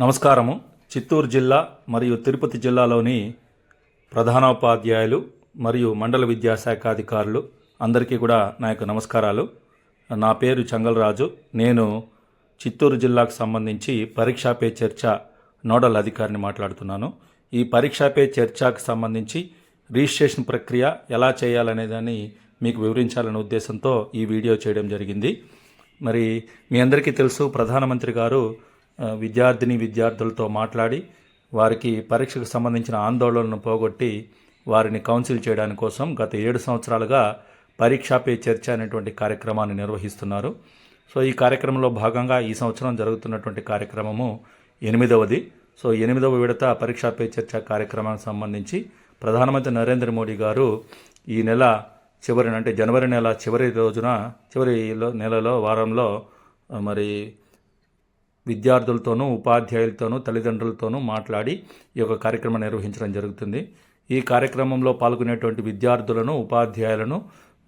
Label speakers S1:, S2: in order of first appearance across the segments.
S1: నమస్కారము. చిత్తూరు జిల్లా మరియు తిరుపతి జిల్లాలోని ప్రధానోపాధ్యాయులు మరియు మండల విద్యాశాఖ అధికారులు అందరికీ కూడా నా యొక్క నమస్కారాలు. నా పేరు చంగలరాజు. నేను చిత్తూరు జిల్లాకు సంబంధించి పరీక్షా పే చర్చ నోడల్ అధికారిని మాట్లాడుతున్నాను. ఈ పరీక్షా పే చర్చకు సంబంధించి రిజిస్ట్రేషన్ ప్రక్రియ ఎలా చేయాలనే దాన్ని మీకు వివరించాలనే ఉద్దేశంతో ఈ వీడియో చేయడం జరిగింది. మరి మీ అందరికీ తెలుసు ప్రధానమంత్రి గారు విద్యార్థిని విద్యార్థులతో మాట్లాడి వారికి పరీక్షకు సంబంధించిన ఆందోళనను పోగొట్టి వారిని కౌన్సిల్ చేయడానికి కోసం గత ఏడు సంవత్సరాలుగా పరీక్షా పే చర్చ అనేటువంటి కార్యక్రమాన్ని నిర్వహిస్తున్నారు. సో ఈ కార్యక్రమంలో భాగంగా ఈ సంవత్సరం జరుగుతున్నటువంటి కార్యక్రమము ఎనిమిదవది. సో ఎనిమిదవ విడత పరీక్షా పే చర్చ కార్యక్రమానికి సంబంధించి ప్రధానమంత్రి నరేంద్ర మోడీ గారు ఈ నెల చివరి అంటే జనవరి నెల చివరి రోజున చివరిలో నెలలో వారంలో మరి విద్యార్థులతోనూ ఉపాధ్యాయులతోనూ తల్లిదండ్రులతోనూ మాట్లాడి ఈ యొక్క కార్యక్రమం నిర్వహించడం జరుగుతుంది. ఈ కార్యక్రమంలో పాల్గొనేటువంటి విద్యార్థులను ఉపాధ్యాయులను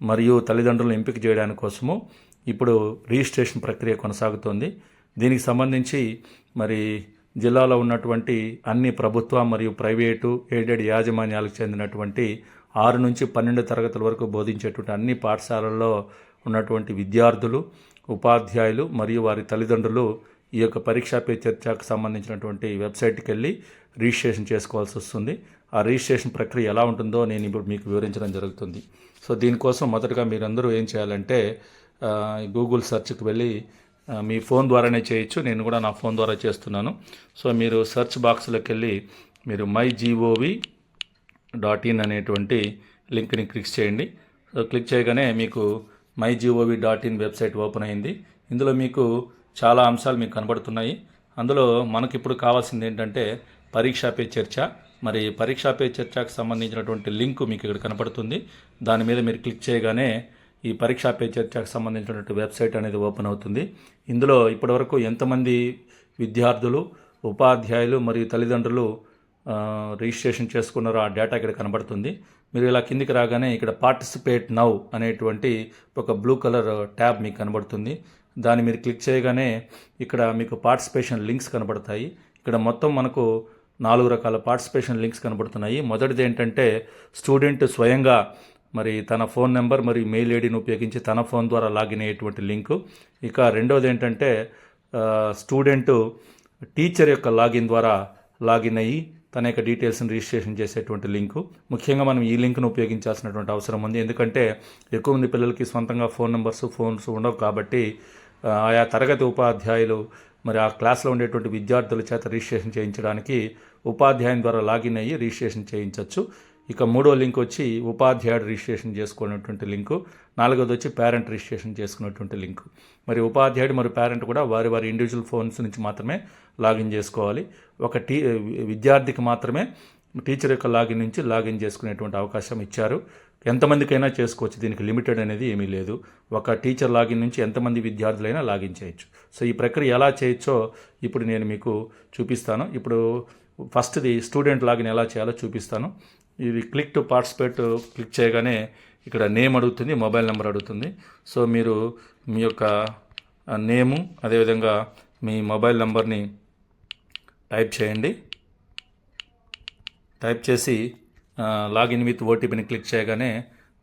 S1: మరియు తల్లిదండ్రులను ఎంపిక చేయడానికి కోసము ఇప్పుడు రిజిస్ట్రేషన్ ప్రక్రియ కొనసాగుతోంది. దీనికి సంబంధించి మరి జిల్లాలో ఉన్నటువంటి అన్ని ప్రభుత్వ మరియు ప్రైవేటు ఎయిడెడ్ యాజమాన్యాలకు చెందినటువంటి ఆరు నుంచి పన్నెండు తరగతుల వరకు బోధించేటువంటి అన్ని పాఠశాలల్లో ఉన్నటువంటి విద్యార్థులు ఉపాధ్యాయులు మరియు వారి తల్లిదండ్రులు ఈ యొక్క పరీక్షా పే చర్చకు సంబంధించినటువంటి వెబ్సైట్కి వెళ్ళి రిజిస్ట్రేషన్ చేసుకోవాల్సి వస్తుంది. ఆ రిజిస్ట్రేషన్ ప్రక్రియ ఎలా ఉంటుందో నేను ఇప్పుడు మీకు వివరించడం జరుగుతుంది. సో దీనికోసం మొదటగా మీరందరూ ఏం చేయాలంటే గూగుల్ సెర్చ్కి వెళ్ళి మీ ఫోన్ ద్వారానే చేయొచ్చు. నేను కూడా నా ఫోన్ ద్వారా చేస్తున్నాను. సో మీరు సెర్చ్ బాక్స్లోకి వెళ్ళి మీరు మై జీఓవి డాట్ ఇన్ అనేటువంటి లింక్ని క్లిక్ చేయండి. సో క్లిక్ చేయగానే మీకు my GOV dot in website open అయింది. ఇందులో మీకు చాలా అంశాలు మీకు కనబడుతున్నాయి. అందులో మనకి ఇప్పుడు కావాల్సింది ఏంటంటే పరీక్షా పే చర్చ. మరి పరీక్షా పే చర్చకు సంబంధించినటువంటి లింక్ మీకు ఇక్కడ కనపడుతుంది దాని మీద మీరు క్లిక్ చేయగానే ఈ పరీక్షా పే చర్చకు సంబంధించినటువంటి వెబ్సైట్ అనేది ఓపెన్ అవుతుంది. ఇందులో ఇప్పటివరకు ఎంతమంది విద్యార్థులు ఉపాధ్యాయులు మరియు తల్లిదండ్రులు రిజిస్ట్రేషన్ చేసుకున్నారో ఆ డేటా ఇక్కడ కనబడుతుంది. మీరు ఇలా కిందికి రాగానే ఇక్కడ పార్టిసిపేట్ నౌ అనేటువంటి ఒక బ్లూ కలర్ ట్యాబ్ మీకు కనబడుతుంది. దాన్ని మీరు క్లిక్ చేయగానే ఇక్కడ మీకు పార్టిసిపేషన్ లింక్స్ కనబడతాయి. ఇక్కడ మొత్తం మనకు నాలుగు రకాల పార్టిసిపేషన్ లింక్స్ కనబడుతున్నాయి. మొదటిది ఏంటంటే స్టూడెంట్ స్వయంగా మరి తన ఫోన్ నెంబర్ మరియు మెయిల్ ఐడిని ఉపయోగించి తన ఫోన్ ద్వారా లాగిన్ అయ్యేటువంటి లింకు. ఇక రెండవది ఏంటంటే స్టూడెంటు స్టూడెంట్ టీచర్ యొక్క లాగిన్ ద్వారా లాగిన్ అయ్యి తన యొక్క డీటెయిల్స్ని రిజిస్ట్రేషన్ చేసేటువంటి లింకు. ముఖ్యంగా మనం ఈ లింక్ను ఉపయోగించాల్సినటువంటి అవసరం ఉంది. ఎందుకంటే ఎక్కువ మంది పిల్లలకి సొంతంగా ఫోన్ నెంబర్స్ ఫోన్స్ ఉండవు కాబట్టి ఆయా తరగతి ఉపాధ్యాయులు మరి ఆ క్లాస్లో ఉండేటువంటి విద్యార్థుల చేత రిజిస్ట్రేషన్ చేయించడానికి ఉపాధ్యాయుని ద్వారా లాగిన్ అయ్యి రిజిస్ట్రేషన్ చేయించవచ్చు ఇక మూడో లింక్ వచ్చి ఉపాధ్యాయుడు రిజిస్ట్రేషన్ చేసుకునేటువంటి లింకు. నాలుగోది వచ్చి పేరెంట్ రిజిస్ట్రేషన్ చేసుకునేటువంటి లింకు. మరి ఉపాధ్యాయుడు మరి పేరెంట్ కూడా వారి వారి ఇండివిజువల్ ఫోన్స్ నుంచి మాత్రమే లాగిన్ చేసుకోవాలి. ఒక టీ విద్యార్థికి మాత్రమే టీచర్ యొక్క లాగిన్ నుంచి లాగిన్ చేసుకునేటువంటి అవకాశం ఇచ్చారు. ఎంతమందికైనా చేసుకోవచ్చు. దీనికి లిమిటెడ్ అనేది ఏమీ లేదు. ఒక టీచర్ లాగిన్ నుంచి ఎంతమంది విద్యార్థులైనా లాగిన్ చేయొచ్చు. సో ఈ ప్రక్రియ ఎలా చేయొచ్చో ఇప్పుడు నేను మీకు చూపిస్తాను. ఇప్పుడు ఫస్ట్ది స్టూడెంట్ లాగిన్ ఎలా చేయాలో చూపిస్తాను. ఇది క్లిక్ టు పార్టిసిపేట్ క్లిక్ చేయగానే ఇక్కడ నేమ్ అడుగుతుంది మొబైల్ నెంబర్ అడుగుతుంది. సో మీరు మీ యొక్క నేము అదేవిధంగా మీ మొబైల్ నెంబర్ని టైప్ చేయండి. టైప్ చేసి లాగిన్ విత్ ఓటీపీని క్లిక్ చేయగానే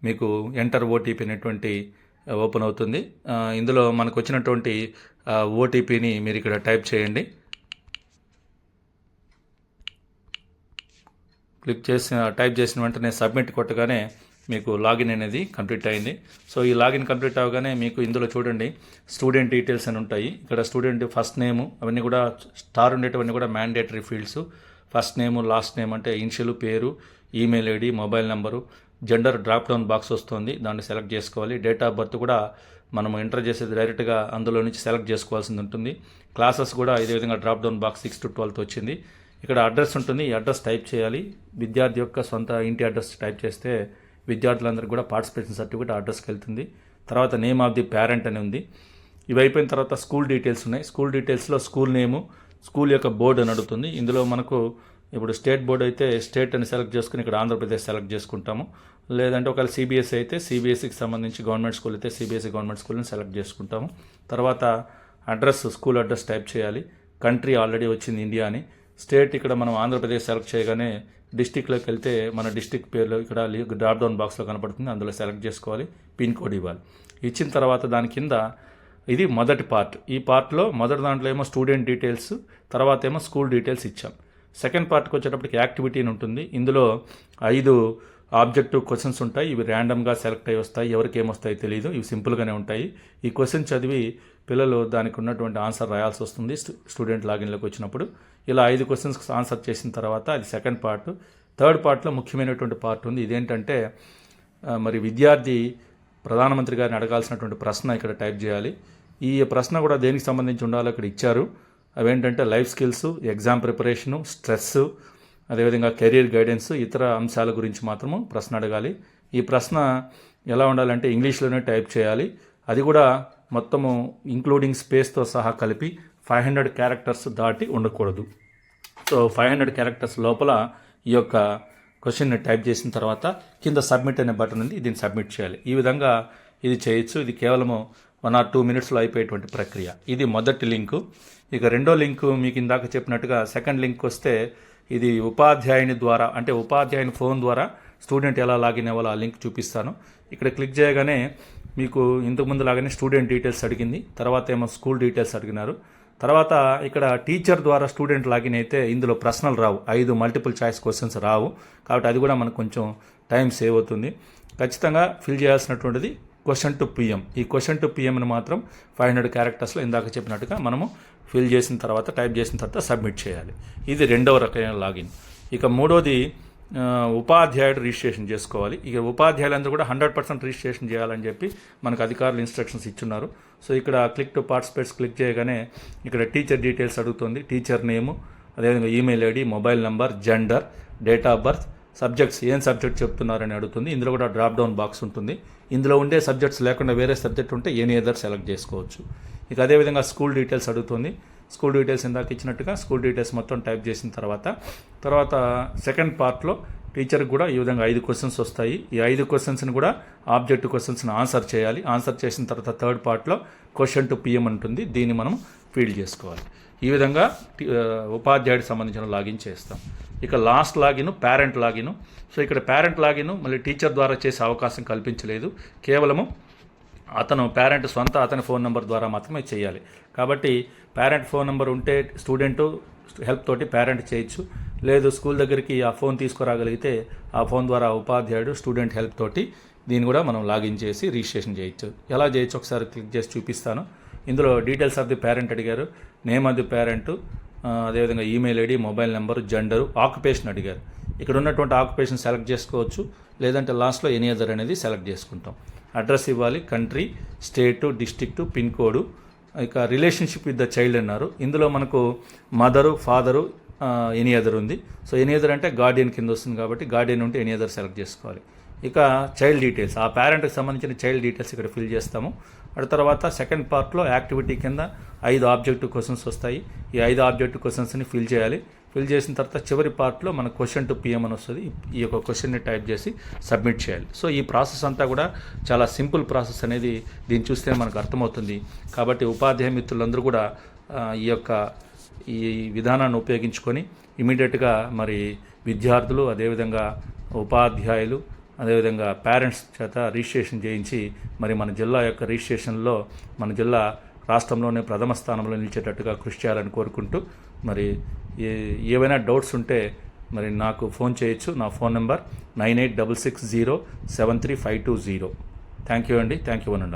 S1: మీకు ఎంటర్ ఓటీపీ అనేటువంటి ఓపెన్ అవుతుంది. ఇందులో మనకు వచ్చినటువంటి ఓటీపీని మీరు ఇక్కడ టైప్ చేయండి. క్లిక్ చేసిన టైప్ చేసిన వెంటనే సబ్మిట్ కొట్టగానే మీకు లాగిన్ అనేది కంప్లీట్ అయింది. సో ఈ లాగిన్ కంప్లీట్ అవగానే మీకు ఇందులో చూడండి స్టూడెంట్ డీటెయిల్స్ అని ఉంటాయి. ఇక్కడ స్టూడెంట్ ఫస్ట్ నేము అవన్నీ కూడా స్టార్ ఉండేటివన్నీ కూడా mandatory fields. First name last name అంటే ఇన్షియల్ పేరు email ID mobile number gender drop down box వస్తుంది. దాన్ని సెలెక్ట్ చేసుకోవాలి. డేట్ ఆఫ్ బర్త్ కూడా మనం ఎంటర్ చేసేది డైరెక్ట్గా అందులో నుంచి సెలెక్ట్ చేసుకోవాల్సింది ఉంటుంది. క్లాసెస్ కూడా ఇదే విధంగా drop down box six to twelfth వచ్చింది. ఇక్కడ అడ్రస్ ఉంటుంది. ఈ అడ్రస్ టైప్ చేయాలి. విద్యార్థి యొక్క సొంత ఇంటి అడ్రస్ టైప్ చేస్తే విద్యార్థులందరికీ కూడా పార్టిసిపేషన్ సర్టిఫికేట్ అడ్రస్కి వెళ్తుంది. తర్వాత నేమ్ ఆఫ్ ది పేరెంట్ అని ఉంది. ఇవి అయిపోయిన తర్వాత స్కూల్ డీటెయిల్స్ ఉన్నాయి. స్కూల్ డీటెయిల్స్లో స్కూల్ నేము స్కూల్ యొక్క బోర్డు అని అడుగుతుంది ఇందులో మనకు ఇప్పుడు స్టేట్ బోర్డు అయితే స్టేట్ అని సెలెక్ట్ చేసుకుని ఇక్కడ ఆంధ్రప్రదేశ్ సెలెక్ట్ చేసుకుంటాము. లేదంటే ఒకవేళ సిబిఎస్ఈ అయితే సిబిఎస్ఈకి సంబంధించి గవర్నమెంట్ స్కూల్ అయితే సిబిఎస్ఈ గవర్నమెంట్ స్కూల్ని సెలెక్ట్ చేసుకుంటాము. తర్వాత అడ్రస్ స్కూల్ అడ్రస్ టైప్ చేయాలి. కంట్రీ ఆల్రెడీ వచ్చింది ఇండియా అని. స్టేట్ ఇక్కడ మనం ఆంధ్రప్రదేశ్ సెలెక్ట్ చేయగానే డిస్టిక్లోకి వెళ్తే మన డిస్టిక్ పేర్లు ఇక్కడ డ్రాప్ డౌన్ బాక్స్లో కనపడుతుంది. అందులో సెలెక్ట్ చేసుకోవాలి. పిన్ కోడ్ ఇవ్వాలి. ఇచ్చిన తర్వాత దాని కింద ఇది మొదటి పార్ట్. ఈ పార్ట్లో మొదటి దాంట్లో ఏమో స్టూడెంట్ డీటెయిల్స్ తర్వాత ఏమో స్కూల్ డీటెయిల్స్ ఇచ్చాం. సెకండ్ పార్ట్కి వచ్చేటప్పటికి యాక్టివిటీ అని ఉంటుంది. ఇందులో ఐదు ఆబ్జెక్టివ్ క్వశ్చన్స్ ఉంటాయి. ఇవి ర్యాండమ్గా సెలెక్ట్ అయ్యి వస్తాయి. ఎవరికి ఏమొస్తాయి తెలియదు ఇవి సింపుల్గానే ఉంటాయి. ఈ క్వశ్చన్ చదివి పిల్లలు దానికి ఉన్నటువంటి ఆన్సర్ రాయాల్సి వస్తుంది స్టూడెంట్ లాగిన్లోకి వచ్చినప్పుడు. ఇలా ఐదు క్వశ్చన్స్కి ఆన్సర్ చేసిన తర్వాత అది సెకండ్ పార్ట్. థర్డ్ పార్ట్లో ముఖ్యమైనటువంటి పార్ట్ ఉంది. ఇదేంటంటే మరి విద్యార్థి ప్రధానమంత్రి గారిని అడగాల్సినటువంటి ప్రశ్న ఇక్కడ టైప్ చేయాలి. ఈ ప్రశ్న కూడా దేనికి సంబంధించి ఉండాలో ఇక్కడ ఇచ్చారు. అవేంటంటే life skills exam preparation stress అదేవిధంగా కెరీర్ గైడెన్స్ ఇతర అంశాల గురించి మాత్రము ప్రశ్న అడగాలి. ఈ ప్రశ్న ఎలా ఉండాలంటే ఇంగ్లీష్లోనే టైప్ చేయాలి. అది కూడా మొత్తము ఇంక్లూడింగ్ స్పేస్తో సహా కలిపి ఫైవ్ హండ్రెడ్ క్యారెక్టర్స్ దాటి ఉండకూడదు. సో ఫైవ్ హండ్రెడ్ క్యారెక్టర్స్ లోపల ఈ యొక్క క్వశ్చన్ని టైప్ చేసిన తర్వాత కింద సబ్మిట్ అనే బటన్ ఉంది దీన్ని సబ్మిట్ చేయాలి. ఈ విధంగా ఇది చేయొచ్చు. ఇది కేవలము వన్ ఆర్ టూ మినిట్స్లో అయిపోయేటువంటి ప్రక్రియ. ఇది మొదటి లింకు. ఇక రెండో లింకు మీకు ఇందాక చెప్పినట్టుగా సెకండ్ లింక్ వస్తే ఇది ఉపాధ్యాయుని ద్వారా అంటే ఉపాధ్యాయుని ఫోన్ ద్వారా స్టూడెంట్ ఎలా లాగిన్ అవ్వాలో ఆ లింక్ చూపిస్తాను. ఇక్కడ క్లిక్ చేయగానే మీకు ఇంతకుముందు లాగానే స్టూడెంట్ డీటెయిల్స్ అడిగింది తర్వాత ఏమో స్కూల్ డీటెయిల్స్ అడిగినారు. తర్వాత ఇక్కడ టీచర్ ద్వారా స్టూడెంట్ లాగిన్ అయితే ఇందులో ప్రశ్నలు రావు. ఐదు మల్టిపుల్ చాయిస్ క్వశ్చన్స్ రావు. కాబట్టి అది కూడా మనకు కొంచెం టైం సేవ్ అవుతుంది. ఖచ్చితంగా ఫిల్ చేయాల్సినటువంటిది క్వశ్చన్ టు పిఎం ఈ క్వశ్చన్ టు పిఎంని మాత్రం ఫైవ్ హండ్రెడ్ క్యారెక్టర్స్లో ఇందాక చెప్పినట్టుగా మనము ఫిల్ చేసిన తర్వాత టైప్ చేసిన తర్వాత సబ్మిట్ చేయాలి. ఇది రెండవ రకమైన లాగిన్ ఇక మూడోది ఉపాధ్యాయుడు రిజిస్ట్రేషన్ చేసుకోవాలి. ఇక ఉపాధ్యాయులందరూ కూడా హండ్రెడ్ పర్సెంట్ రిజిస్ట్రేషన్ చేయాలని చెప్పి మనకు అధికారులు ఇన్స్ట్రక్షన్స్ ఇచ్చున్నారు. సో ఇక్కడ క్లిక్ టు పార్టిసిపేట్స్ క్లిక్ చేయగానే ఇక్కడ టీచర్ డీటెయిల్స్ అడుగుతుంది. టీచర్ నేము అదేవిధంగా email ID mobile number gender date of birth subjects ఏం సబ్జెక్ట్ చెప్తున్నారని అడుగుతుంది. ఇందులో కూడా డ్రాప్ డౌన్ బాక్స్ ఉంటుంది. ఇందులో ఉండే సబ్జెక్ట్స్ లేకుండా వేరే సబ్జెక్ట్ ఉంటే ఎనీ అదర్ సెలెక్ట్ చేసుకోవచ్చు. ఇక అదేవిధంగా స్కూల్ డీటెయిల్స్ అడుగుతుంది. స్కూల్ డీటెయిల్స్ ఇందాక ఇచ్చినట్టుగా స్కూల్ డీటెయిల్స్ మొత్తం టైప్ చేసిన తర్వాత తర్వాత సెకండ్ పార్ట్లో టీచర్కి కూడా ఈ విధంగా ఐదు క్వశ్చన్స్ వస్తాయి. ఈ ఐదు క్వశ్చన్స్ని కూడా ఆబ్జెక్ట్ క్వశ్చన్స్ని ఆన్సర్ చేయాలి. ఆన్సర్ చేసిన తర్వాత థర్డ్ పార్ట్లో క్వశ్చన్ టు పిఎం ఉంటుంది. దీన్ని మనం ఫీల్డ్ చేసుకోవాలి. ఈ విధంగా ఉపాధ్యాయుడికి సంబంధించిన లాగిన్ చేస్తాం. ఇక last login parent login. So ఇక్కడ పేరెంట్ లాగిన్ మళ్ళీ టీచర్ ద్వారా చేసే అవకాశం కల్పించలేదు. కేవలము అతను పేరెంట్ సొంత అతని ఫోన్ నెంబర్ ద్వారా మాత్రమే చేయాలి. కాబట్టి పేరెంట్ ఫోన్ నెంబర్ ఉంటే స్టూడెంటు హెల్ప్ తోటి పేరెంట్ చేయొచ్చు. లేదు స్కూల్ దగ్గరికి ఆ ఫోన్ తీసుకురాగలిగితే ఆ ఫోన్ ద్వారా ఉపాధ్యాయుడు స్టూడెంట్ హెల్ప్ తోటి దీన్ని కూడా మనం లాగిన్ చేసి రిజిస్ట్రేషన్ చేయొచ్చు. ఎలా చేయొచ్చు? ఒకసారి క్లిక్ చేసి చూపిస్తాను. ఇందులో డీటెయిల్స్ ఆఫ్ ది పేరెంట్ అడిగారు. నేమ్ ఆఫ్ ది పేరెంట్ అదేవిధంగా email ID mobile number gender occupation అడిగారు. ఇక్కడ ఉన్నటువంటి ఆక్యుపేషన్ సెలెక్ట్ చేసుకోవచ్చు. లేదంటే లాస్ట్లో ఎనీ అదర్ అనేది సెలెక్ట్ చేసుకుంటాం. అడ్రస్ ఇవ్వాలి. Country state district pin code ఇక రిలేషన్షిప్ విత్ ద చైల్డ్ అన్నారు. ఇందులో మనకు మదరు ఫాదరు ఎనీ అదర్ ఉంది. సో ఎనీ అదర్ అంటే గార్డియన్ కింద వస్తుంది కాబట్టి గార్డియన్ ఉంటే ఎనీ అదర్ సెలెక్ట్ చేసుకోవాలి. ఇక చైల్డ్ డీటెయిల్స్ ఆ పేరెంట్కి సంబంధించిన చైల్డ్ డీటెయిల్స్ ఇక్కడ ఫిల్ చేస్తాము. అటు తర్వాత సెకండ్ పార్ట్లో యాక్టివిటీ కింద ఐదు ఆబ్జెక్టివ్ క్వశ్చన్స్ వస్తాయి. ఈ ఐదు ఆబ్జెక్టివ్ క్వశ్చన్స్ని ఫిల్ చేయాలి. ఫిల్ చేసిన తర్వాత చివరి పార్ట్లో మన క్వశ్చన్ టు పిఎం అని వస్తుంది. ఈ యొక్క క్వశ్చన్ని టైప్ చేసి సబ్మిట్ చేయాలి. సో ఈ ప్రాసెస్ అంతా కూడా చాలా సింపుల్ ప్రాసెస్ అనేది దీన్ని చూస్తే మనకు అర్థమవుతుంది. కాబట్టి ఉపాధ్యాయ మిత్రులందరూ కూడా ఈ యొక్క ఈ విధానాన్ని ఉపయోగించుకొని ఇమీడియట్గా మరి విద్యార్థులు అదేవిధంగా ఉపాధ్యాయులు అదేవిధంగా పేరెంట్స్ చేత రిజిస్ట్రేషన్ చేయించి మరి మన జిల్లా యొక్క రిజిస్ట్రేషన్లో మన జిల్లా రాష్ట్రంలోనే ప్రథమ స్థానంలో నిలిచేటట్టుగా కృషి చేయాలని కోరుకుంటూ మరి ఏవైనా డౌట్స్ ఉంటే మరి నాకు ఫోన్ చేయొచ్చు. నా phone number nine eight double six zero seven three five two zero. Thank you అండి. థ్యాంక్ యూ వన్ అని